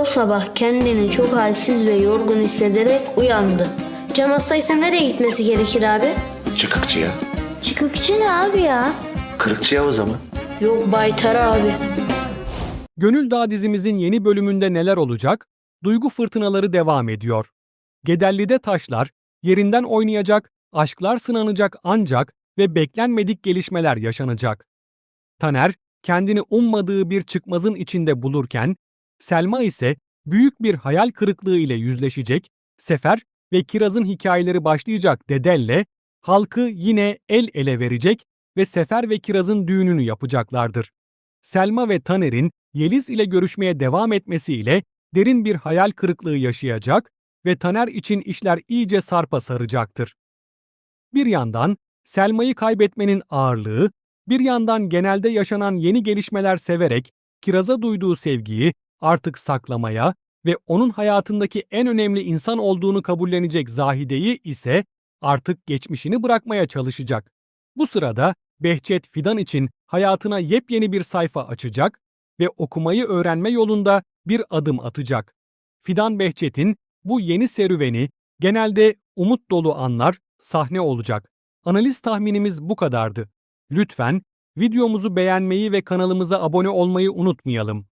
O sabah kendini çok halsiz ve yorgun hissederek uyandı. Can hastaysa nereye gitmesi gerekir abi? Çıkıkçıya. Çıkıkçı ne abi ya? Kırıkçıya o zaman. Yok Baytar abi. Gönül Dağı dizimizin yeni bölümünde neler olacak? Duygu fırtınaları devam ediyor. Gedelli'de taşlar yerinden oynayacak, aşklar sınanacak ancak ve beklenmedik gelişmeler yaşanacak. Taner kendini ummadığı bir çıkmazın içinde bulurken, Selma ise büyük bir hayal kırıklığı ile yüzleşecek, Sefer ve Kiraz'ın hikayeleri başlayacak Dedel'le halkı yine el ele verecek ve Sefer ve Kiraz'ın düğününü yapacaklardır. Selma ve Taner'in Yeliz ile görüşmeye devam etmesiyle derin bir hayal kırıklığı yaşayacak ve Taner için işler iyice sarpa saracaktır. Bir yandan Selma'yı kaybetmenin ağırlığı, bir yandan genelde yaşanan yeni gelişmeler severek Kiraz'a duyduğu sevgiyi artık saklamaya ve onun hayatındaki en önemli insan olduğunu kabullenecek Zahide'yi ise artık geçmişini bırakmaya çalışacak. Bu sırada Behçet Fidan için hayatına yepyeni bir sayfa açacak ve okumayı öğrenme yolunda bir adım atacak. Fidan Behçet'in bu yeni serüveni genelde umut dolu anlar sahne olacak. Analiz tahminimiz bu kadardı. Lütfen videomuzu beğenmeyi ve kanalımıza abone olmayı unutmayalım.